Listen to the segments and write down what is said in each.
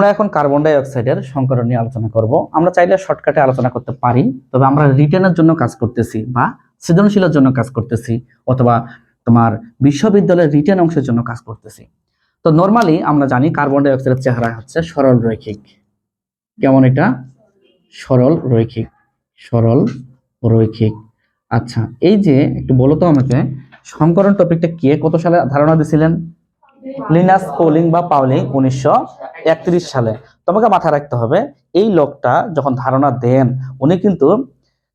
আমরা এখন carbon die অক্সাইডের সংকরণ নিয়ে আলোচনা করব। আমরা চাইলে শর্টকাটে আলোচনা করতে পারি, তবে আমরা রিটেনের জন্য কাজ করতেছি বা সৃজনশীলের জন্য কাজ করতেছি অথবা তোমার বিশ্ববিদ্যালয়ের রিটেন অংশের জন্য কাজ করতেছি। তো নর্মালি আমরা জানি কার্বন ডাই অক্সাইডের চেহারা হচ্ছে সরল রৈখিক। কেমন এটা? সরল রৈখিক সরল রৈখিক। আচ্ছা এই যে একটু বলো তো আমাকে, সংকরণ টপিকটা কে কত সালে ধারণা দিছিলেন? লিনাস পোলিং বা পাউলিং উনিশশো একত্রিশ সালে। তোমাকে মাথায় রাখতে হবে, এই লোকটা যখন ধারণা দেন, উনি কিন্তু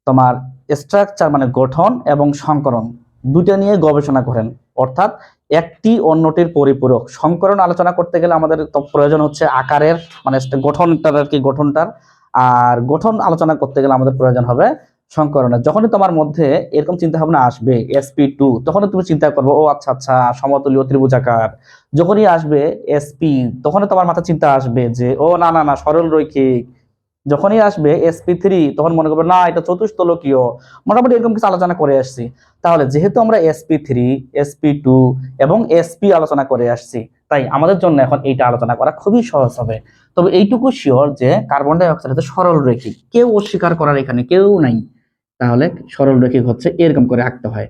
তোমার স্ট্রাকচার মানে গঠন এবং সংকরণ দুইটা নিয়ে গবেষণা করেন। অর্থাৎ একটি অন্যটির পরিপূরক। সংকরণ আলোচনা করতে গেলে আমাদের প্রয়োজন হচ্ছে আকারের মানে গঠনটার আর কি গঠনটার। আর গঠন আলোচনা করতে গেলে আমাদের প্রয়োজন হবে সংকরণের যখনই তোমার মধ্যে এরকম চিন্তা ভাবনা আসবে এসপি টু তখনই তুমি চিন্তা করবে, ও আচ্ছা আচ্ছা সমতলীয় ত্রিভুজাকার। যখনই আসবে এসপি তখনই তোমার মাথা চিন্তা আসবে যে, ও, না না না, সরল রৈখিক। যখনই আসবে এসপি থ্রি তখন মনে করবে, না, এটা চতুস্তলকীয় মোটামুটি এরকম কিছু আলোচনা করে আসছি। তাহলে যেহেতু আমরা এসপি থ্রি এসপি টু এবং এসপি আলোচনা করে আসছি, তাই আমাদের জন্য এখন এইটা আলোচনা করা খুবই সহজ হবে। তবে এইটুকু শিওর যে কার্বন ডাই অক্সাইড সরল রৈখিক। কেউ অস্বীকার করার এখানে কেউ নাই। তাহলে সরল রৈখিক হচ্ছে এরকম করে আঁকতে হয়।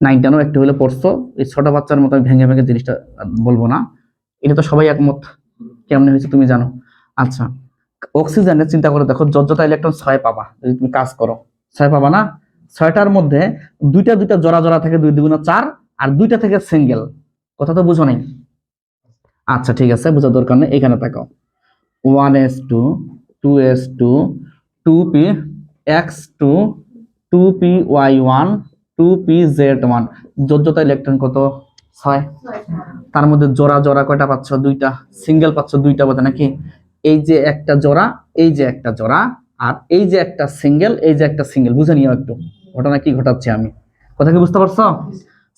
নাইন টেনও একটু হলে পড়ছো, এই ছোট বাচ্চার মতো আমি ভেঙে ভেঙে জিনিসটা বলব না। এটা তো সবাই একমত। কেমন হয়েছে তুমি জানো। আচ্ছা অক্সিজেনের চিন্তা করে দেখো যোজ্যতা ইলেকট্রন ছয় পাবা, যদি তুমি কাজ করো। ছয় পাবা না? ছয়টার মধ্যে দুইটা দুইটা জোড়া জোড়া থাকে দুই দুগুণ চার, আর দুইটা থেকে সিঙ্গেল কথা তো বুঝো নাই? আচ্ছা ঠিক আছে, বোঝার দরকার নেই, এখানে থাকো। One S two two S two two P X two two P Y one two P Z one যোজ্যতা electron কত? ছয়। তার মধ্যে জোড়া জোড়া কয়টা পাচ্ছ? দুইটা। সিঙ্গেল পাচ্ছ, দুইটা বোধ নাকি? এই যে একটা জোড়া, এই যে একটা জোড়া, আর এই যে একটা সিঙ্গেল এই যে একটা সিঙ্গেল বুঝে নিও একটু। ঘটনা কি ঘটাচ্ছি আমি? কথা কি বুঝতে পারছ?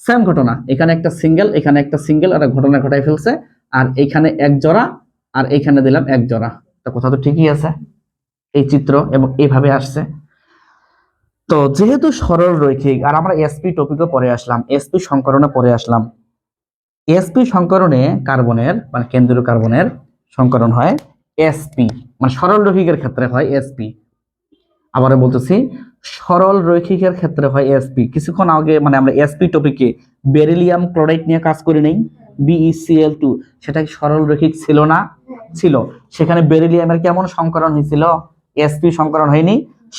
সেম ঘটনা। এখানে একটা সিঙ্গেল এখানে একটা সিঙ্গেল আর ঘটনা ঘটাই ফেলছে। আর এইখানে এক জোড়া, আর এইখানে দিলাম এক জোড়া। তো কথা তো ঠিকই আছে। এই চিত্র এবং এইভাবে আসছে। তো যেহেতু সরল রৈখিক, আর আমরা এসপি টপিকও পরে আসলাম এসপি সংকরণে পরে আসলাম। এসপি সংকরণে কার্বনের মানে কেন্দ্রীয় কার্বনের সংকরণ হয় এসপি মানে সরল রৈখিকের ক্ষেত্রে হয় এসপি আবার বলতেছি, সরল রৈখিকের ক্ষেত্রে হয় এসপি কিছুক্ষণ আগে মানে আমরা এসপি টপিকে বেরিলিয়াম ক্লোরাইড নিয়ে কাজ করি নেই বিইসিএল টু সেটা কি সরল রৈখিক ছিল না? ছিল। সেখানে বেরিলিয়ামের কেমন সংকরণ হয়েছিল? এসপি সংকরণ হয়নি।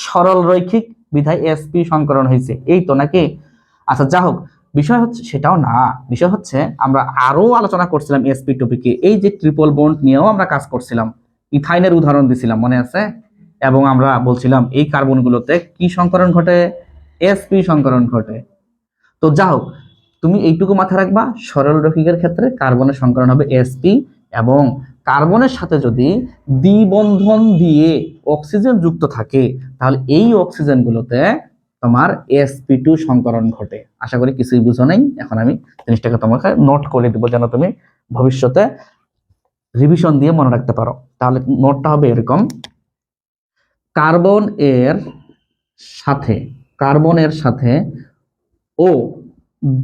সরল রৈখিক বিধায় এসপি সংকরণ হয়েছে। এই তো নাকি? আচ্ছা যা হোক, বিষয় হচ্ছে সেটাও না। বিষয় হচ্ছে আমরা আরও আলোচনা করছিলাম এসপি টপিকে। এই যে ট্রিপল বন্ড নিয়েও আমরা কাজ করছিলাম। ইথাইনের উদাহরণ দিছিলাম, মনে আছে? এবং আমরা বলছিলাম এই কার্বনগুলোতে কি সংকরণ ঘটে? এসপি সংকরণ ঘটে। তো যা হোক, তুমি এইটুকু মাথায় রাখবা, সরল রৈখিকের ক্ষেত্রে কার্বনের সংকরণ হবে এসপি এবং কার্বনের সাথে যদি দ্বিবন্ধন দিয়ে অক্সিজেন যুক্ত থাকে, তাহলে এই অক্সিজেনগুলোতে তোমার এসপি টু সংকরণ ঘটে। আশা করি কিছুই বুঝো নাই, এখন আমি জিনিসটাকে তোমাকে নোট করে দিব যেন তুমি ভবিষ্যতে রিভিশন দিয়ে মনে রাখতে পারো। তাহলে নোটটা হবে এরকম, কার্বন এর সাথে কার্বনের সাথে ও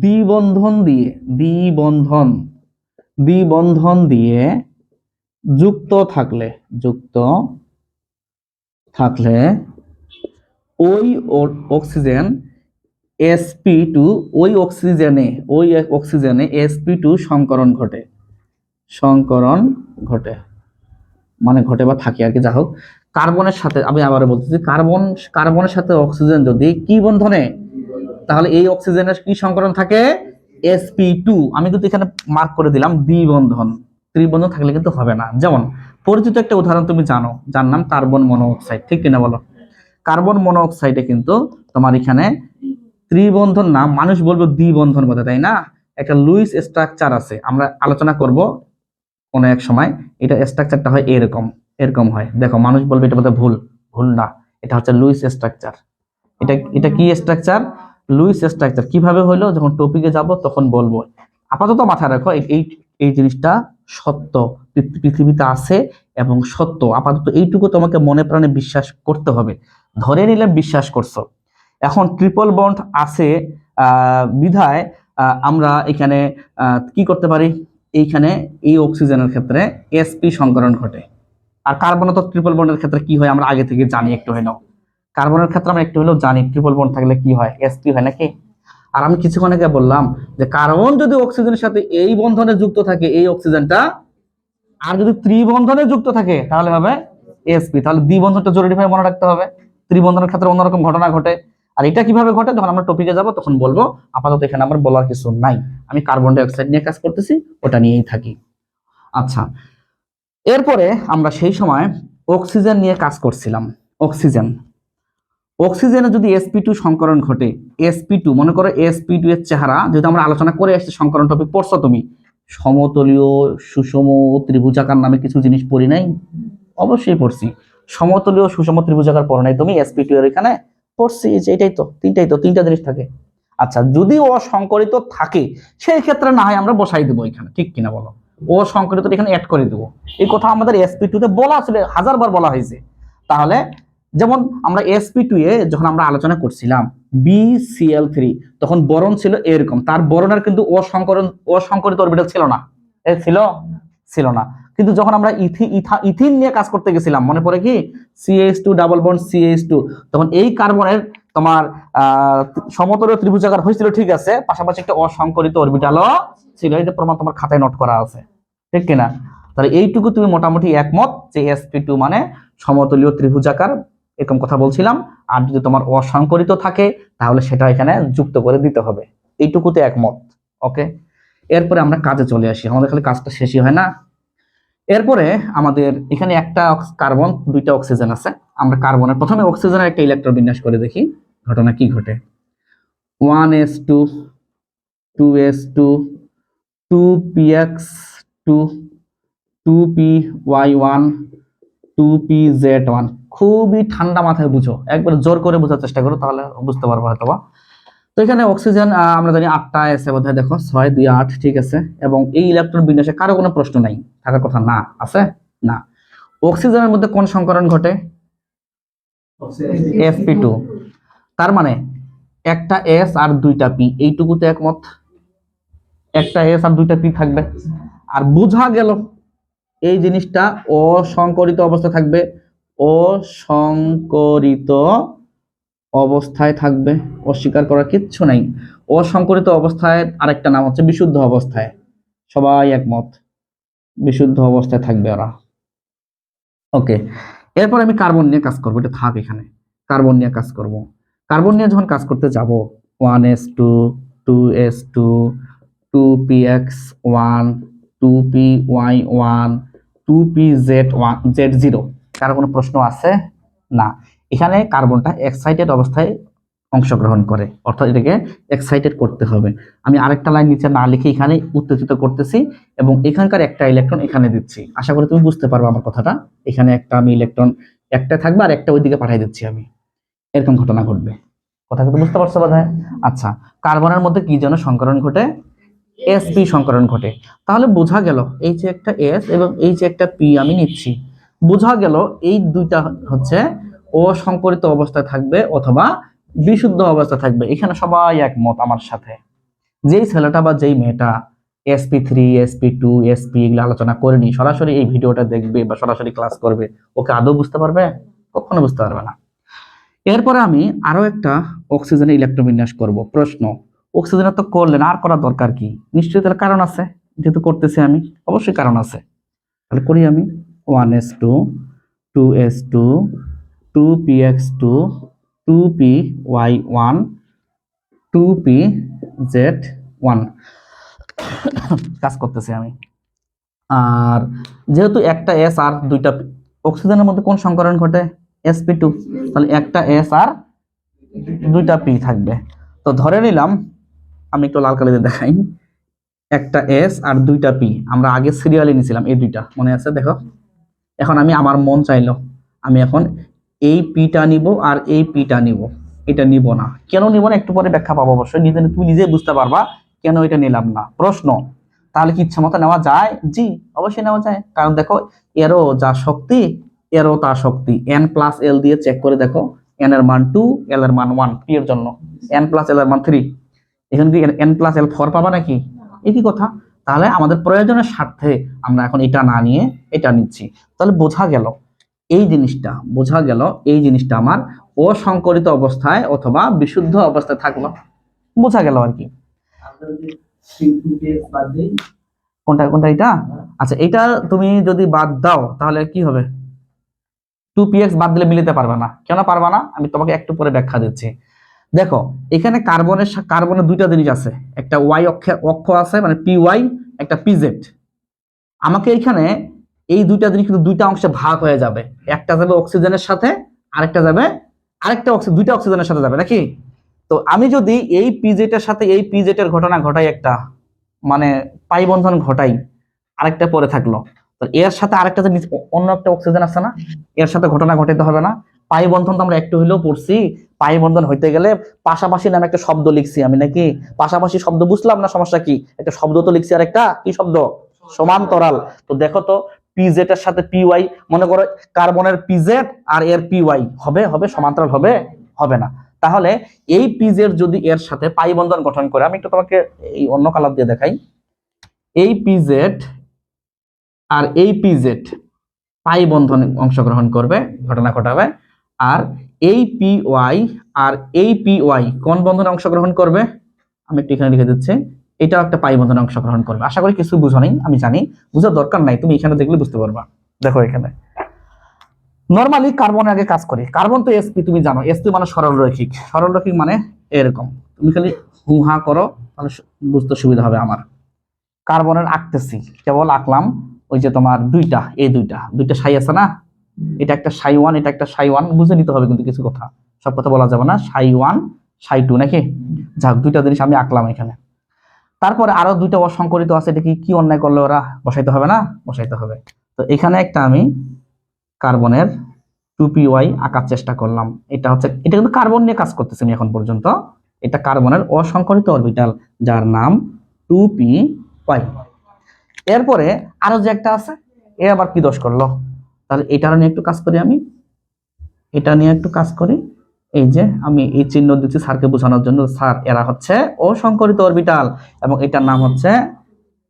দ্বিবন্ধন দিয়ে, দ্বিবন্ধন দ্বিবন্ধন দিয়ে যুক্ত থাকলে যুক্ত থাকলে ওই অক্সিজেন এসপি টু, ওই অক্সিজেনে ওই অক্সিজেনে এসপি টু সংকরণ ঘটে। সংকরণ ঘটে। মানে ঘটে বা থাকে আর কি, যা হোক। কার্বনের সাথে, আমি আবারও বলতেছি কার্বন, কার্বনের সাথে অক্সিজেন যদি কি বন্ধনে, তাহলে এই অক্সিজেনের কি সংকরণ থাকে? SP two. আমি কিন্তু এখানে মার্ক করে দিলাম দ্বিবন্ধন ত্রিবন্ধন থাকলে কিন্তু হবে না। যেমন, পরিচিত একটা উদাহরণ তুমি জানো, যার নাম কার্বন মনোঅক্সাইড ঠিক কিনা বলো? কার্বন মনোঅক্সাইডে কিন্তু তোমার এখানে ত্রিবন্ধন না মানুষ বলব দ্বিবন্ধন বলে তাই না? একটা লুইস স্ট্রাকচার আছে, আমরা আলোচনা করব কোনো এক সময়, এটা স্ট্রাকচারটা হয় এরকম এরকম হয়। দেখো, মানুষ বলবে এটা বোধহয় ভুল ভুল না, এটা হচ্ছে লুইস স্ট্রাকচার। এটা এটা কি স্ট্রাকচার? Luis structure. কীভাবে হলো? যখন টপিকে যাব, তখন বলব। আপাতত মাথায় রাখো এই- এই জিনিসটা সত্য। পৃথিবীতে আছে এবং সত্য। আপাতত এইটুকু তোমাকে মনে প্রাণে বিশ্বাস করতে হবে। ধরে নিলে বিশ্বাস করছ। এখন ট্রিপল বন্ড আছে বিধায় আমরা এখানে কি করতে পারি? এইখানে এই অক্সিজেনের ক্ষেত্রে এসপি সংকরণ ঘটে। আর কার্বন তো ট্রিপল বন্ডের ক্ষেত্রে কি হয়? আমরা আগে থেকে জানি একটু হলেও। কার্বনের ক্ষেত্রে আমরা একটু হলেও জানি ট্রিপল বন্ড থাকলে কি হয়? এসপি হয় নাকি? আর আমি কিছুক্ষণ আগে বললাম যে কার্বন যদি অক্সিজেনের সাথে এই বন্ধনে যুক্ত থাকে, এই অক্সিজেনটা, আর যদি ত্রিবন্ধনে যুক্ত থাকে, তাহলে হবে এসপি তাহলে দ্বিবন্ধনটা জরুরিভাবে মনে রাখতে হবে। ত্রিবন্ধনের ক্ষেত্রে অন্যরকম ঘটনা ঘটে। আর এটা কীভাবে ঘটে? যখন আমরা টপিকে যাব, তখন বলব, আপাতত এখানে আমার বলার কিছু নাই। আমি কার্বন ডাই অক্সাইড নিয়ে কাজ করতেছি, ওটা নিয়েই থাকি। আচ্ছা এরপরে আমরা সেই সময় অক্সিজেন নিয়ে কাজ করছিলাম। অক্সিজেন অক্সিজেনে যদি এসপি টু সংকরণ ঘটে এসপি টু মনে করো এসপি টু এর চেহারা, যেহেতু আমরা আলোচনা করে আসছি সংকরণ টপিক পড়ছো তুমি, সমতলীয়, সুষম, ত্রিভুজাকার নামে কিছু জিনিস পড়ি নাই? অবশ্যই পড়ছি। সমতলীয়, সুষম, ত্রিভুজাকার পড়ো নাই তুমি এসপি টু এর এখানে পড়ছি, যে এটাই তো, তিনটাই তো, তিনটা জিনিস থাকে। আচ্ছা যদি অসংকরিত থাকে, সেই ক্ষেত্রে না হয় আমরা বসাই দেবো এখানে, ঠিক কিনা বলো? ও সংকরিত এখানে অ্যাড করে দেবো। এই কথা আমাদের এসপি টু তে বলা আসলে হাজারবার বলা হয়েছে। তাহলে যেমন আমরা এসপি টু এ যখন আমরা আলোচনা করছিলাম বিসিএল থ্রি তখন বরণ ছিল এরকম। তার বরণের কিন্তু অসংকরণ অসংকরিত অরবিটাল ছিল না। ছিল? ছিল না। কিন্তু যখন আমরা ইথি ইথা ইথিন নিয়ে কাজ করতে গেছিলাম, মনে পড়ে কি? CH two double bond CH two তখন এই কার্বনের তোমার আহ সমতলীয় ত্রিভুজাকার হয়েছিল, ঠিক আছে? পাশাপাশি একটা অসংকরিত অরবিটালও ছিল। এই প্রমাণ তোমার খাতায় নোট করা আছে। ঠিক কিনা? তাহলে এইটুকু তুমি মোটামুটি একমত যে এসপি টু মানে সমতলীয় ত্রিভুজাকার এরকম কথা বলছিলাম। আর যদি তোমার অসংকরিত থাকে, তাহলে সেটা এখানে যুক্ত করে দিতে হবে। এইটুকুতে একমত, ওকে? এরপরে আমরা কাজে চলে আসি। আমাদের খালি কাজটা শেষই হয় না। এরপরে আমাদের এখানে একটা কার্বন, দুইটা অক্সিজেন আছে। আমরা কার্বনের প্রথমে অক্সিজেনের একটা ইলেকট্রন বিন্যাস করে দেখি। ঘটনা কি ঘটে? One S two two S two two P X two two P Y one, two P Z one. খুবই ঠান্ডা মাথায় বুঝো। একবার জোর করে বোঝার চেষ্টা করো, তাহলে বুঝতে পারব হয়তো বা। তো এখানে অক্সিজেন আমরা জানি আটটা আছে বোধ দেখো, ছয়, দুই, আট, ঠিক আছে। এবং এই ইলেকট্রন বিন্যাসে কারও কোনো প্রশ্ন নাই, থাকার কথা না, আছে? না। অক্সিজেনের মধ্যে কোন সংকরণ ঘটে? এসপি টু তার মানে একটা এস আর দুইটা পি, এইটুকুতে একমত? একটা এস আর দুইটা পি থাকবে। আর বোঝা গেল, এই জিনিসটা অসংকরিত অবস্থা থাকবে। অসংকরিত অবস্থায় থাকবে। অস্বীকার করার কিচ্ছু নাই। অসংকরিত অবস্থায় আরেকটা নাম হচ্ছে বিশুদ্ধ অবস্থায়। সবাই একমত। বিশুদ্ধ অবস্থায় থাকবে ওরা। ওকে, এরপর আমি কার্বন নিয়ে কাজ করব। এটা থাক এখানে। কার্বন নিয়ে কাজ করব। কার্বন নিয়ে যখন কাজ করতে যাব, one S two two S two two P X one, two P Y one, two P Z one, Z zero. কারও কোনো প্রশ্ন আছে? না। এখানে কার্বনটা এক্সাইটেড অবস্থায় অংশগ্রহণ করে, অর্থাৎ এটাকে এক্সাইটেড করতে হবে। আমি আরেকটা লাইন নিচে না লিখে এখানে উত্তেজিত করতেছি এবং এখানকার একটা ইলেকট্রন এখানে দিচ্ছি। আশা করি তুমি বুঝতে পারবে আমার কথাটা। এখানে একটা আমি ইলেকট্রন একটা থাকবে আর একটা ওইদিকে পাঠিয়ে দিচ্ছি আমি। এরকম ঘটনা ঘটবে। কথা কিন্তু বুঝতে পারছ বোধ আচ্ছা কার্বনের মধ্যে কি যেন সংকরণ ঘটে? এসপি সংকরণ ঘটে। তাহলে বোঝা গেল, এই যে একটা এস এবং এই যে একটা পি আমি নিচ্ছি। বোঝা গেল এই দুইটা হচ্ছে অসংকরিত অবস্থায় থাকবে অথবা বিশুদ্ধ অবস্থা থাকবে। এখানে সবাই একমত আমার সাথে। যেই ছেলেটা বা যেই মেয়েটা SP three SP two SP এগুলো আলোচনা করেনি, সরাসরি এই ভিডিওটা দেখবে বা সরাসরি ক্লাস করবে, ওকে আদৌ বুঝতে পারবে? কখনো বুঝতে পারবে না। এরপরে আমি আরও একটা অক্সিজেনের ইলেকট্রোবিন্যাস করব। প্রশ্ন অক্সিজেনের তো করলেন, আর করা দরকার কি? নিশ্চয়ই তার কারণ আছে, যেহেতু করতেছি আমি, অবশ্যই কারণ আছে। তাহলে করি আমি। One s two two s two two p x two two p y one two p z one কাজ করতেছি আমি। আর যেহেতু একটা এস আর দুইটা অক্সিজেনের মধ্যে কোন সংকরণ ঘটে? এসপি টু তাহলে একটা এস আর দুইটা পি থাকবে। তো ধরে নিলাম, আমি একটু লাল কালিতে দেখাই। একটা এস আর দুইটা পি আমরা আগে সিরিয়ালে নিয়েছিলাম, এই দুইটা। মনে আছে? দেখো। এখন আমি আমার মন চাইলো আমি এখন এই পিটা নিব আর এই পিটা নিব। এটা নিব না। কেন নিব না? একটু পরে ব্যাখ্যা পাবো অবশ্যই। নিজে তুমি নিজে বুঝতে পারবা কেন এটা নিলাম না। প্রশ্ন তাহলে কি ইচ্ছা মতো নেওয়া যায়? জি অবশ্যই নেওয়া যায়। কারণ দেখো এরও যা শক্তি এরও তা শক্তি। এন প্লাস এল দিয়ে চেক করে দেখো এন এর মান টু এল এর মান ওয়ান পি এর জন্য। এন প্লাস এল এর মান থ্রি এখানে কি এন প্লাস এল ফোর পাবা নাকি? একই কথা। তাহলে আমাদের প্রয়োজনের স্বার্থে আমরা এখন এটা না নিয়ে এটা নিচ্ছি। তাহলে বোঝা গেল, এই জিনিসটা, বোঝা গেল, এই জিনিসটা আমার অসংকরিত অবস্থায় অথবা বিশুদ্ধ অবস্থায় থাকল। বোঝা গেল আর কি। কোনটা কোনটা এটা? আচ্ছা এটা তুমি যদি বাদ দাও, তাহলে কি হবে? টু পি এক্স বাদ দিলে মিলিতে পারবে না। কেন পারবে না? আমি তোমাকে একটু পরে ব্যাখ্যা দিচ্ছি। দেখো, এখানে কার্বনের কার্বনের দুইটা জিনিস আছে। একটা ওয়াই অক্ষ অক্ষ আছে মানে পি ওয়াই একটা পি জেড আমাকে এখানে এই দুইটা জিনিস কিন্তু দুইটা অংশে ভাগ হয়ে যাবে। একটা যাবে অক্সিজেনের সাথে, আরেকটা যাবে, আরেকটা অক্সিজেন দুইটা অক্সিজেনের সাথে যাবে, নাকি? তো আমি যদি এই পিজেটের সাথে এই পিজেটের ঘটনা ঘটাই একটা মানে পাই বন্ধন ঘটাই, আরেকটা পরে থাকল এর সাথে আরেকটা অন্য একটা অক্সিজেন আছে না? এর সাথে ঘটনা ঘটাইতে হবে না। পাই বন্ধন তো আমরা একটু হইলেও পড়ছি পাই বন্ধন হইতে গেলে পাশাপাশি নামে একটা শব্দ লিখছি আমি নাকি? পাশাপাশি শব্দ বুঝলাম না, সমস্যা কি? একটা শব্দ তো লিখছি আর একটা কি শব্দ? সমান্তরাল। তো দেখো তো পিজেট এর সাথে পি ওয়াই মনে করো কার্বনের পিজেট আর এর পি ওয়াই হবে হবে, সমান্তরাল হবে হবে না। তাহলে এই পিজের যদি এর সাথে পাই বন্ধন গঠন করে, আমি একটু তোমাকে এই অন্য কালার দিয়ে দেখাই। এই পিজেড আর এই পিজেড পাই বন্ধন অংশগ্রহণ করবে, ঘটনা ঘটাবে। আর এই পি ওয়াই আর এই পি ওয়াই কোন বন্ধনে অংশগ্রহণ করবে? আমি একটু এখানে লিখে দিচ্ছি। এটাও একটা পাই বন্ধনে অংশগ্রহণ করবে। আশা করি কিছু বুঝো নেই, আমি জানি। বুঝার দরকার নাই, তুমি এখানে দেখলে বুঝতে পারবা। দেখো এখানে। নর্মালি কার্বন আগে কাজ করে। কার্বন তো এসপি তুমি জানো। এসপি মানে সরল রৈখিক সরল রৈখিক মানে এরকম। তুমি খালি হুহা করো, তাহলে বুঝতে সুবিধা হবে আমার। কার্বনের আঁকতেছি। কেবল আঁকলাম ওই যে তোমার দুইটা, এই দুইটা। দুইটা সাই আছে না? এটা একটা সাই ওয়ান এটা একটা সাই ওয়ান বুঝে নিতে হবে কিন্তু কিছু কথা। সব কথা বলা যাবে না সাই ওয়ান সাই টু নাকি? যাক দুইটা জিনিস আমি আঁকলাম এখানে। তারপরে আরও দুইটা অসংকরিত আছে এটা কি কি অন্যায় করলে ওরা বসাইতে হবে না? বসাইতে হবে। তো এখানে একটা আমি কার্বনের টু পি ওয়াই আঁকার চেষ্টা করলাম। এটা হচ্ছে এটা কিন্তু কার্বন নিয়ে কাজ করতেছি আমি এখন পর্যন্ত। এটা কার্বনের অসংকরিত অরবিটাল যার নাম টু পি ওয়াই। এরপরে আরও যে একটা আছে এ আবার কি দোষ করল? তাহলে এটা নিয়ে একটু কাজ করি আমি। এটা নিয়ে একটু কাজ করি। এই যে আমি এই চিহ্ন দিচ্ছি স্যারকে বোঝানোর জন্য। স্যার, এরা হচ্ছে অসংকরিত অরবিটাল এবং এটার নাম হচ্ছে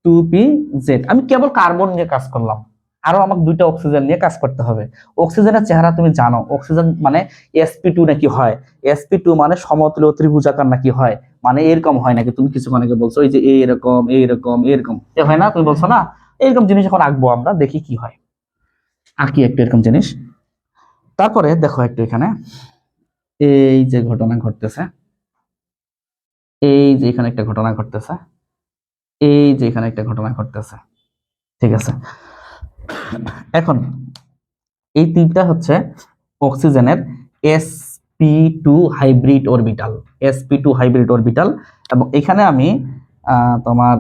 টু পি জেড। আমি কেবল কার্বন নিয়ে কাজ করলাম। আরও আমাকে দুইটা অক্সিজেন নিয়ে কাজ করতে হবে। অক্সিজেনের চেহারা তুমি জানো। অক্সিজেন মানে এসপি টু নাকি হয়? এসপি টু মানে সমতুল্য ত্রিভুজাকার নাকি হয়? মানে এরকম হয় নাকি? তুমি কিছু অনেকে বলছো, এই যে এইরকম এইরকম এরকম এ হয় না? তুমি বলছো, না এরকম জিনিস এখন আঁকবো আমরা, দেখি কি হয়। আঁকি একটু এরকম জিনিস। তারপরে দেখো একটু এখানে। এই যে ঘটনা ঘটতেছে। এই যে এখানে একটা ঘটনা ঘটতেছে। এই যে এখানে একটা ঘটনা ঘটতেছে। ঠিক আছে। এখন এই তিনটা হচ্ছে অক্সিজেনের s p two hybrid orbital s p two hybrid orbital এবং এখানে আমি তোমার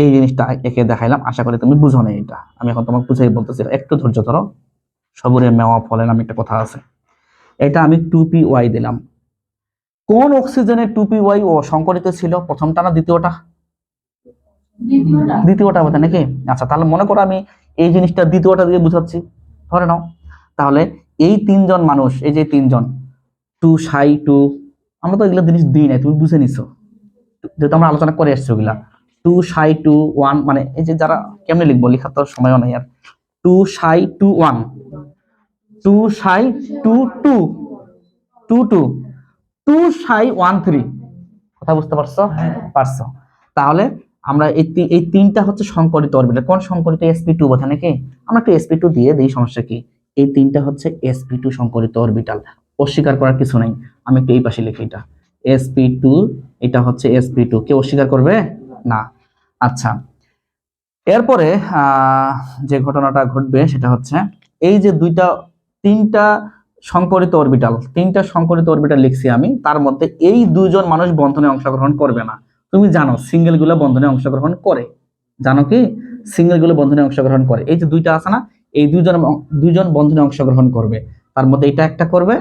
এই জিনিসটা একে দেখাইলাম। আশা করি তুমি বুঝো না এটা। আমি এখন তোমাকে বুঝাই বলতেছি একটু ধৈর্য ধরো। সবুরের মেওয়া ফলে নামে একটা কথা আছে। এটা আমি টু পি ওয়াই দিলাম। কোন অক্সিজেনের টু পি ওয়াই ও সংকরিত ছিল? প্রথমটা না দ্বিতীয়টা? দ্বিতীয়টা। বোধ নাকি? আচ্ছা তাহলে মনে করো আমি এই জিনিসটা দ্বিতীয়টা দিয়ে বুঝাচ্ছি। ধরে নাও। তাহলে এই তিনজন মানুষ এই যে তিনজন টু সাই টু আমরা তো এগুলো জিনিস দিই নাই তুমি বুঝে নিছো। যেহেতু আমরা আলোচনা করে এসছি ওগুলা। টু সাই টু ওয়ান মানে এই যে যারা কেমনে লিখব? লেখার তো সময়ও নেই আর। Two psi two one two psi two two two two two psi one three কথা বুঝতে পারছ? পারছ। তাহলে আমরা এই এই তিনটা হচ্ছে সংকরিত অরবিটাল কোন সংকরিত এসপি টু বোঝা নাকি? আমরা একটু এসপি টু দিয়ে দিই সমস্যা কি? এই তিনটা হচ্ছে এসপি টু সংকরিত অরবিটাল অস্বীকার করার কিছু নাই। আমি একটু এই পাশে লিখি এটা। এসপি টু এটা হচ্ছে এসপি টু কেউ অস্বীকার করবে? না। আচ্ছা এরপরে যে ঘটনাটা ঘটবে সেটা হচ্ছে এই যে দুইটা, তিনটা সংকরিত অরবিটাল তিনটা সংকরিত অরবিটাল লিখছি আমি, তার মধ্যে এই দুজন মানুষ বন্ধনে অংশগ্রহণ করবে না। তুমি জানো সিঙ্গেলগুলো বন্ধনে অংশগ্রহণ করে। জানো কি? সিঙ্গেলগুলো বন্ধনে অংশগ্রহণ করে। এই যে দুইটা আছে না, এই দুজন দুইজন বন্ধনে অংশগ্রহণ করবে। তার মধ্যে এটা একটা করবে,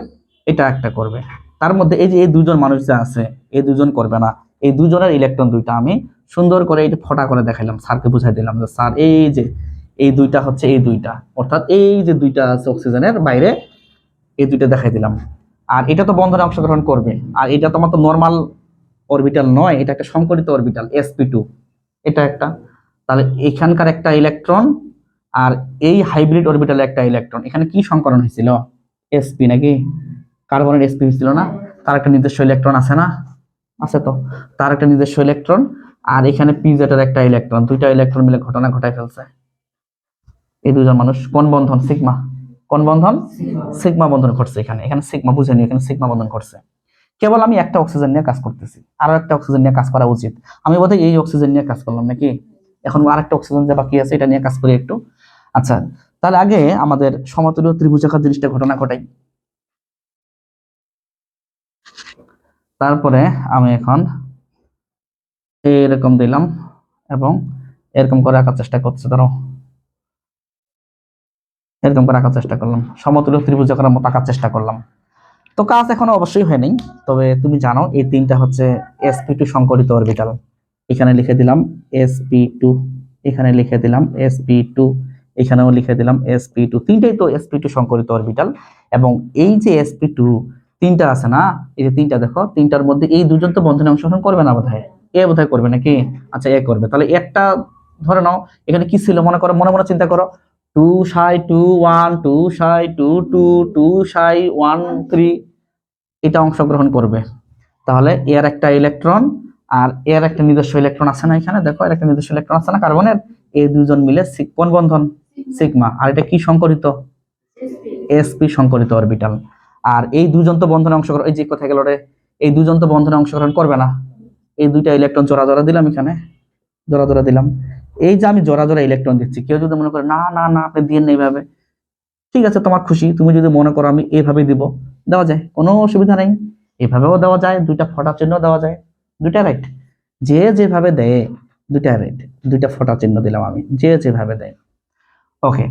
এটা একটা করবে। তার মধ্যে এই যে, এই দুজন মানুষ যা আছে, এই দুজন করবে না। এই দুজনের ইলেকট্রন দুইটা আমি সুন্দর করে এটা ফটা করে দেখাইলাম, স্যারকে বুঝাই দিলাম যে, স্যার, এই যে, এই দুইটা হচ্ছে এই দুইটা। অর্থাৎ এই যে দুইটা আছে অক্সিজেনের বাইরে, এই দুইটা দেখাই দিলাম। আর এটা তো বন্ধনে অংশগ্রহণ করবে। আর এটা তোমার তো নর্মাল অরবিটাল নয়, এটা একটা সংকরিত অরবিটাল এসপি টু এটা একটা। তাহলে এখানকার একটা ইলেকট্রন আর এই হাইব্রিড অরবিটালে একটা ইলেকট্রন এখানে কি সংকরণ হয়েছিল? এসপি নাকি? কার্বনের এসপি হয়েছিল না? তার একটা নির্দিষ্ট ইলেকট্রন আছে না? আছে তো? তার একটা নিজস্ব ইলেকট্রন আর এখানে পিজেটার একটা ইলেকট্রন দুইটা ইলেকট্রন মিলে ঘটনা ঘটায় ফেলছে। এই দুজন মানুষ, কোন বন্ধন? সিগমা। কোন বন্ধন? সিগমা বন্ধন ঘটছে এখানে। এখানে সিগমা বুঝেনি এখানে সিগমা বন্ধন ঘটছে। কেবল আমি একটা অক্সিজেন নিয়ে কাজ করতেছি। আরও একটা অক্সিজেন নিয়ে কাজ করা উচিত। আমি বোধহয় এই অক্সিজেন নিয়ে কাজ করলাম নাকি? এখন আরেকটা অক্সিজেন যে বাকি আছে, এটা নিয়ে কাজ করি একটু। আচ্ছা তাহলে আগে আমাদের সমতুল্য ত্রিভুজাকার জিনিসটা ঘটনা ঘটাই। তারপরে আমি এখন এরকম দিলাম এবং এরকম করে আঁকার চেষ্টা করছি, ধরো। এরকম করে আঁকার চেষ্টা করলাম। সমতুল্য ত্রিভুজাকারের মতো আঁকার চেষ্টা করলাম। তো কাজ এখনও অবশ্যই হয়নি, তবে তুমি জানো এই তিনটা হচ্ছে এসপি টু সংকরিত অরবিটাল এখানে লিখে দিলাম এসপি টু এখানে লিখে দিলাম এসপি টু এখানেও লিখে দিলাম এসপি টু তিনটাই তো এসপি টু সংকরিত অরবিটাল এবং এই যে এসপি টু তিনটা আছে না? এই যে তিনটা দেখো তিনটার মধ্যে এই দুজন তো বন্ধনে অংশগ্রহণ করবে না বোধহয়? এ বোধহয় করবে নাকি? আচ্ছা এ করবে। তাহলে একটা ধরে নাও এখানে কি ছিল মনে করো? মনে মনে চিন্তা করো। Two psi two one two psi two two two psi one three এটা অংশগ্রহণ করবে। তাহলে এর একটা ইলেকট্রন আর এর একটা নিজস্ব ইলেকট্রন আছে না এখানে? দেখো এর একটা নিজস্ব ইলেকট্রন আছে না কার্বনের? এই দুজন মিলে কোন বন্ধন? সিগমা। আর এটা কি সংকরিত এসপি সংকরিত অরবিটাল আর এই দুজন তো বন্ধনে অংশগ্রহণ এই যে কোথায় গেল রে, এই দুজন তো বন্ধনে অংশগ্রহণ করবে না। এই দুইটা ইলেকট্রন জোড়া জোড়া দিলাম এখানে। জোড়া জোড়া দিলাম। এই যে আমি জোড়া জোড়া ইলেকট্রন দিচ্ছি, কেউ যদি মনে করে, না না না, আপনি দিয়ে নেই এইভাবে। ঠিক আছে, তোমার খুশি। তুমি যদি মনে করো, আমি এইভাবে দিব, দেওয়া যায়। কোনো অসুবিধা নেই। এভাবেও দেওয়া যায়, দুইটা ফটা চিহ্ন দেওয়া যায়। দুইটা রাইট যে যেভাবে দেয়, দুইটা রাইট দুইটা ফটা চিহ্ন দিলাম আমি, যে যেভাবে দেয়। ওকে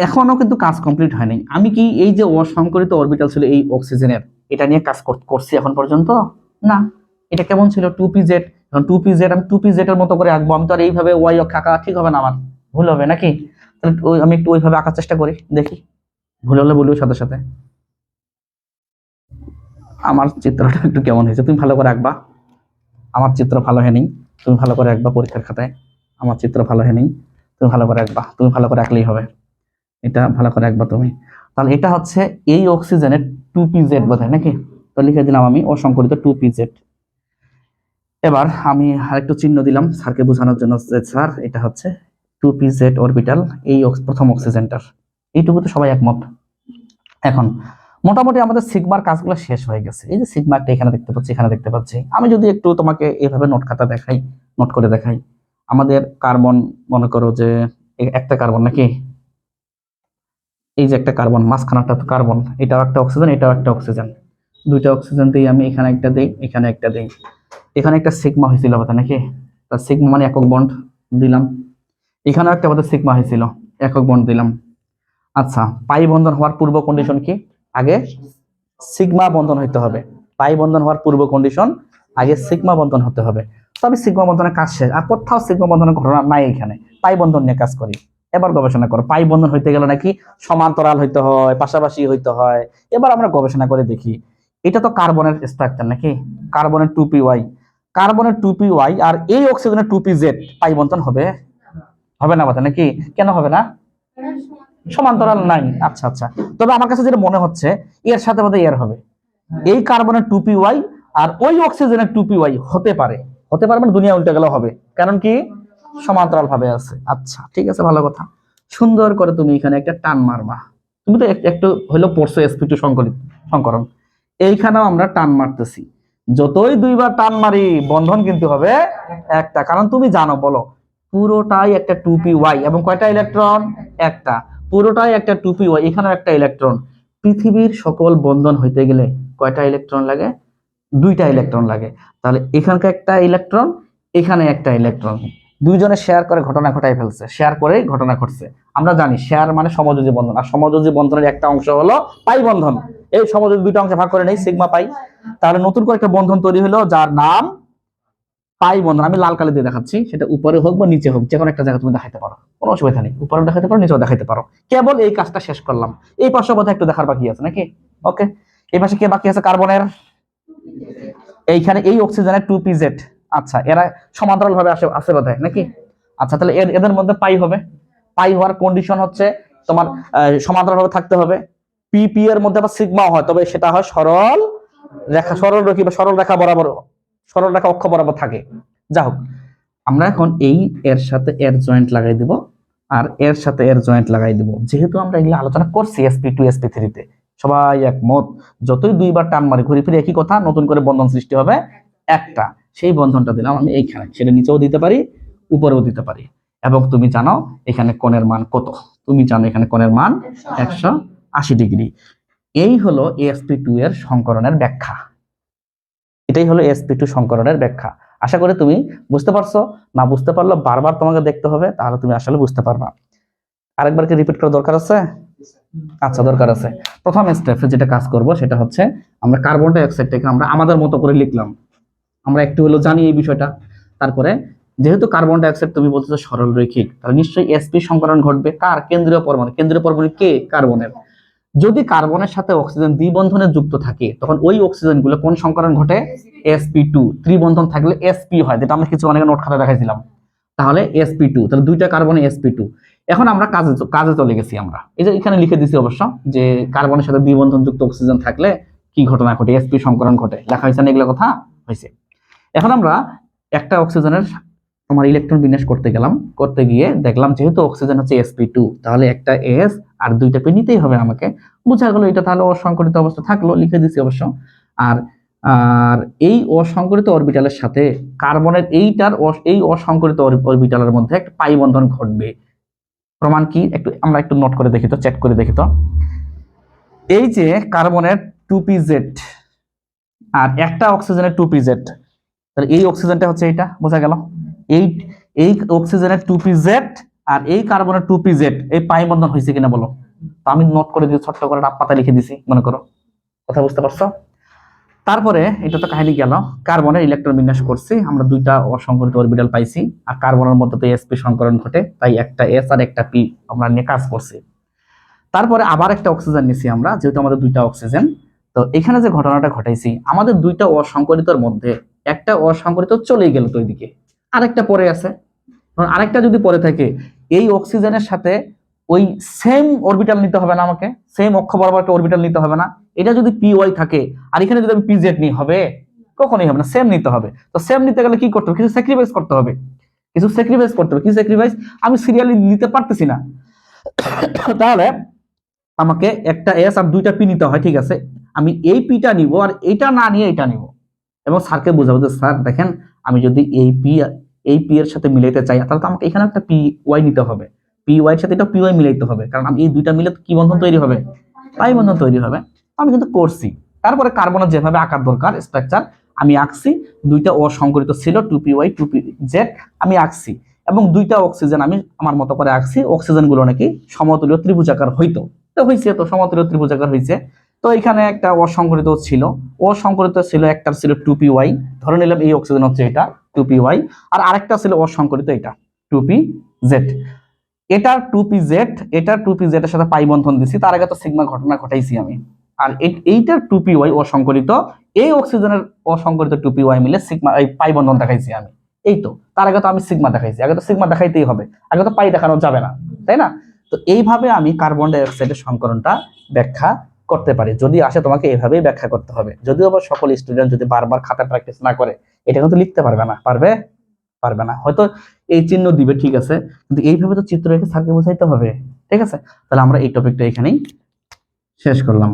এখনও কিন্তু কাজ কমপ্লিট হয়নি। আমি কি এই যে অসংকরিত অরবিটাল ছিল এই অক্সিজেনের এটা নিয়ে কাজ কর- করছি এখন পর্যন্ত? না। এটা কেমন ছিল? টু পি জেড এখন টু পি জেড আমি টু পি জেড এর মতো করে আঁকবো। আমি তো আর এইভাবে ওয়াই অক্ষ আঁকা ঠিক হবে না আমার। ভুল হবে নাকি? তাহলে আমি একটু ওইভাবে আঁকার চেষ্টা করি, দেখি। ভুল হলে বলব সাথে সাথে। আমার চিত্রটা একটু কেমন হয়েছে? তুমি ভালো করে আঁকবা। আমার চিত্র ভালো হয়নি। তুমি ভালো করে আঁকবা পরীক্ষার খাতায়। আমার চিত্র ভালো হয়নি। তুমি ভালো করে আঁকবা। তুমি ভালো করে আঁকলেই হবে। এটা ভালো করে আঁকবা তুমি। তাহলে এটা হচ্ছে এই অক্সিজেনের টু পি জেড বোধ হয় নাকি? তো লিখে দিলাম আমি অসংকরিত টু পি জেড এবার আমি আরেকটু চিহ্ন দিলাম স্যারকে বোঝানোর জন্য স্যার, এটা হচ্ছে টু পি জেড অরবিটাল এই প্রথম অক্সিজেনটার। এইটুকু তো সবাই একমত। এখন, মোটামুটি আমাদের সিগমার কাজগুলো শেষ হয়ে গেছে। এই যে সিগমারটা এখানে দেখতে পাচ্ছি, এখানে দেখতে পাচ্ছি। আমি যদি একটু তোমাকে এভাবে নোট খাতা দেখাই নোট করে দেখাই। আমাদের কার্বন মনে করো যে একটা কার্বন নাকি? এই যে একটা কার্বন মাঝখানাটা তো কার্বন, এটাও একটা অক্সিজেন, এটাও একটা অক্সিজেন। দুইটা অক্সিজেন দিই আমি এখানে একটা দিই, এখানে একটা দিই। এখানে একটা সিগমা হয়েছিল কথা নাকি? তা সিগমা মানে একক বন্ড দিলাম। এখানেও একটা আমাদের সিগমা হয়েছিল, একক বন্ড দিলাম। আচ্ছা পাই বন্ধন হওয়ার পূর্ব কন্ডিশন কি? আগে সিগমা বন্ধন হইতে হবে। পাই বন্ধন হওয়ার পূর্ব কন্ডিশন আগে সিগমা বন্ধন হতে হবে। তবে সিগমা বন্ধনের কাজ শেষ, আর কোথাও সিগমা বন্ধনের ঘটনা নাই এখানে। পাই বন্ধন নিয়ে কাজ করি। এবার গবেষণা করো। পাই বন্ধন হইতে গেলে নাকি সমান্তরাল হইতে হয়, পাশাপাশি হইতে হয়। এবার আমরা গবেষণা করে দেখি, এটা তো কার্বনের স্ট্রাকচার নাকি? কার্বনের টু পি ওয়াই কার্বনের টু পি ওয়াই আর এই অক্সিজেনের টু পি জেড পাই বন্ধন হবে? হবে না কথা নাকি? কেন হবে না? সমান্তরাল নাই। আচ্ছা আচ্ছা। তবে আমার কাছে যেটা মনে হচ্ছে, এর সাথে বোধহয় এর হবে। এই কার্বনের টু পি ওয়াই আর ওই অক্সিজেনের টু পি ওয়াই হতে পারে। হতে পারে মানে দুনিয়া উল্টে গেলেও হবে। কারণ কি? সমান্তরাল ভাবে আছে। আচ্ছা ঠিক আছে, ভালো কথা। সুন্দর করে তুমি এখানে একটা টান মারবা। তুমি তো একটু হলো পড়ছো এসপি টু সংকলিত সংকরণ। এইখানেও আমরা টান মারতেছি। যতই দুইবার টান মারি, বন্ধন কিন্তু হবে একটা। কারণ তুমি জানো, বলো, পুরোটাই একটা টু পি ওয়াই এবং কয়টা ইলেকট্রন একটা। পুরোটাই একটা টু পি ওয়াই এখানেও একটা ইলেকট্রন পৃথিবীর সকল বন্ধন হইতে গেলে কয়টা ইলেকট্রন লাগে? দুইটা ইলেকট্রন লাগে। তাহলে এখানকার একটা ইলেকট্রন এখানে একটা ইলেকট্রন দুইজনে শেয়ার করে ঘটনা ঘটাই ফেলছে শেয়ার করে ঘটনা ঘটছে। আমরা জানি শেয়ার মানে সমযোজী বন্ধন, আর সমযোজী বন্ধনের একটা অংশ হলো পাই বন্ধন। এই সমযোজী দুইটা অংশে ভাগ করে নেই সিগমা পাই। তাহলে নতুন করে একটা বন্ধন তৈরি হলো, যার নাম পাই বন্ধন। আমি লাল কালি দিয়ে দেখাচ্ছি, সেটা উপরে হোক বা নিচে হোক যে কোনো একটা জায়গা তুমি দেখাতে পারো। কোনো অসুবিধা নেই, উপরে দেখাতে পারো, নিচেও দেখাতে পারো। কেবল এই কাজটা শেষ করলাম। এই পাশে বোধহয় একটু দেখার বাকি আছে নাকি? ওকে এই পাশে কে বাকি আছে? কার্বনের? এইখানে এই অক্সিজেনের টু পি জেড আচ্ছা এরা সমান্তরাল ভাবে আসে আছে বোধহয় নাকি? আচ্ছা তাহলে এদের মধ্যে পাই হবে। পাই হওয়ার কন্ডিশন হচ্ছে তোমার আহ, সমান্তরালভাবে থাকতে হবে। পি পি এর মধ্যে আবার সিগমা হয় তবে সেটা হয় সরল রেখা সরল রেখি বা সরল রেখা বরাবর সরল রেখা অক্ষ বরাবর থাকে। যা হোক আমরা এখন এই এর সাথে এর জয়েন্ট লাগাই দিব আর এর সাথে এর জয়েন্ট লাগাই দিব। যেহেতু আমরা এগুলো আলোচনা করছি এসপি টু এসপি থ্রিতে সবাই একমত। যতই দুইবার টান মারি ঘুরে ফিরে একই কথা নতুন করে বন্ধন সৃষ্টি হবে একটা। সেই বন্ধনটা দিলাম আমি এইখানে। সেটা নিচেও দিতে পারি, উপরেও দিতে পারি। এবং তুমি জানো এখানে কোণের মান কত? তুমি জানো এখানে কোণের মান একশো আশি ডিগ্রি। এই হলো এসপি টু এর সংকরণের ব্যাখ্যা। এটাই হলো এসপি টু সংকরণের ব্যাখ্যা। আশা করি তুমি বুঝতে পারছ। না বুঝতে পারলে বারবার তোমাকে দেখতে হবে, তাহলে তুমি আসলে বুঝতে পারবা। আরেকবার কি রিপিট করার দরকার আছে? আচ্ছা দরকার আছে। প্রথম স্টেপে যেটা কাজ করব, সেটা হচ্ছে আমরা কার্বন ডাই অক্সাইডটাকে আমরা আমাদের মতো করে লিখলাম। আমরা একটু হলো জানি এই বিষয়টা। তারপরে, যেহেতু কার্বন ডাই অক্সাইড তুমি বলতেছো সরল রৈখিক, তাহলে নিশ্চয়ই এসপি সংকরণ ঘটবে কার কেন্দ্রীয় পরমাণু? কেন্দ্রীয় পরমাণু কে? কার্বনের যদি কার্বনের সাথে অক্সিজেন দ্বিবন্ধনে যুক্ত থাকে, তখন ওই অক্সিজেনগুলো কোন সংকরণ ঘটে? এসপি টু ত্রিবন্ধন থাকলে এসপি হয়, যেটা আমরা কিছু অনেক নোট খাতা দেখাইছিলাম। তাহলে এসপি টু তাহলে দুইটা কার্বনে এসপি টু এখন আমরা কাজে কাজে চলে গেছি আমরা। এই যে এখানে লিখে দিছি অবশ্য যে কার্বনের সাথে দ্বিবন্ধন যুক্ত অক্সিজেন থাকলে কি ঘটনা ঘটে? এসপি সংকরণ ঘটে। লেখা হয়েছে না এগুলো কথা? হয়েছে। এখন আমরা একটা অক্সিজেনের তোমার ইলেকট্রন বিন্যাস করতে গেলাম, করতে গিয়ে দেখলাম যেহেতু অক্সিজেন হচ্ছে এসপি টু তাহলে একটা এস আর দুইটা পি নিতেই হবে আমাকে। বোঝা গেল এটা তাহলে অসংকরিত অবস্থা থাকল, লিখে দিছি অবশ্য। আর আর এই অসংকরিত অরবিটালের সাথে কার্বনের এইটার এই অসংকরিত অরবিটালের মধ্যে একটা পাই বন্ধন ঘটবে। প্রমাণ কি? একটু, আমরা একটু নোট করে দেখি তো চেক করে দেখি তো। এই যে কার্বনের টু পি জেড আর একটা অক্সিজেনের টু পি জেড তাহলে এই অক্সিজেনটা হচ্ছে এটা বোঝা গেল? এই এই অক্সিজেনের টু পি আর এই কার্বনের টু পি এই পাই বন্ধন হয়েছে কিনা বলো? তো আমি নোট করে দিয়ে ছোট্ট করে পাতা লিখে দিছি, মনে করো। কথা বুঝতে পারছ? তারপরে এটা তো কাহিনী গেল কার্বনের ইলেকট্রন বিন্যাস করছি, আমরা দুইটা অসংকরিত অরবিটাল পাইছি, আর কার্বনের মধ্যে তো এসপি সংকরণ ঘটে, তাই একটা এস আর একটা পি আমরা নিয়ে কাজ করছি। তারপরে আবার একটা অক্সিজেন নিছি আমরা, যেহেতু আমাদের দুইটা অক্সিজেন তো এখানে যে ঘটনাটা ঘটাইছি, আমাদের দুইটা অসংকরিতর মধ্যে একটা অসংকরিত চলেই গেল তো ওইদিকে আরেকটা পরে আছে। আরেকটা যদি পরে থাকে, এই অক্সিজেনের সাথে ওই সেম অরবিটাল নিতে হবে না আমাকে সেম অক্ষ বরাবর একটা অরবিটাল নিতে হবে না। এটা যদি পি ওয়াই থাকে, আর এখানে যদি আমি পিজেড নিই, হবে? কখনোই হবে না সেম নিতে হবে। তো সেম নিতে গেলে কি করতে হবে? কিছু স্যাক্রিফাইস করতে হবে। কিছু স্যাক্রিফাইস করতে হবে। কি স্যাক্রিফাইস আমি সিরিয়ালি নিতে পারতেছি না। তাহলে আমাকে একটা এস আর দুইটা পি নিতে হয়, ঠিক আছে? আমি এই পিটা নিব, আর এটা না নিয়ে এটা নিব। এবং স্যারকে বোঝাবো যে, স্যার, দেখেন, আমি যদি এই পি এই পি এর সাথে মিলাইতে চাই, তাহলে তো আমাকে এখানে একটা পি ওয়াই নিতে হবে। পি ওয়াই এর সাথে এটা পি ওয়াই মিলাইতে হবে। কারণ আমি এই দুইটা মিলে কি বন্ধন তৈরি হবে? পাই বন্ধন তৈরি হবে। আমি কিন্তু করছি। তারপরে কার্বনের যেভাবে আঁকার দরকার স্ট্রাকচার আমি আঁকছি। দুইটা অসংকরিত ছিল two p y two p z আমি আঁকছি। এবং দুইটা অক্সিজেন আমি আমার মতো করে আঁকছি। অক্সিজেনগুলো নাকি সমতুল্য ত্রিভুজাকার হইতো। তো হয়েছে তো, সমতুল্য ত্রিভুজাকার হয়েছে তো এখানে একটা অসংকরিত ছিল। অসংকরিত ছিল একটা ছিল টু পি ওয়াই ধরে নিলাম এই অক্সিজেন হচ্ছে এটা টু পি ওয়াই আর আরেকটা ছিল অসংকরিত এটা টু পি জেড এটার টু পি জেড এটার টু পি জেড এর সাথে পাই বন্ধন দিছি। তার আগে তো সিগমা ঘটনা ঘটাইছি আমি। আর এইটার টু পি ওয়াই অসংকরিত এই অক্সিজেনের অসংকরিত টু পি ওয়াই মিলে সিগমা এই পাই বন্ধন দেখাইছি আমি। এই তো, তার আগে তো আমি সিগমা দেখাইছি। আগে তো সিগমা দেখাইতেই হবে। আগে তো পাই দেখানো যাবে না, তাই না? তো এইভাবে আমি কার্বন ডাই অক্সাইডের সংকরণটা ব্যাখ্যা করতে পারে। যদি আসে তোমাকে এভাবেই ব্যাখ্যা করতে হবে। যদিও আবার সকল স্টুডেন্ট যদি বারবার খাতা প্র্যাকটিস না করে, এটা কিন্তু লিখতে পারবে না। পারবে? পারবে না। হয়তো এই চিহ্ন দিবে, ঠিক আছে। কিন্তু এইভাবে তো চিত্র রেখে স্যারকে বোঝাইতে হবে। ঠিক আছে? তাহলে আমরা এই টপিকটা এখানেই শেষ করলাম।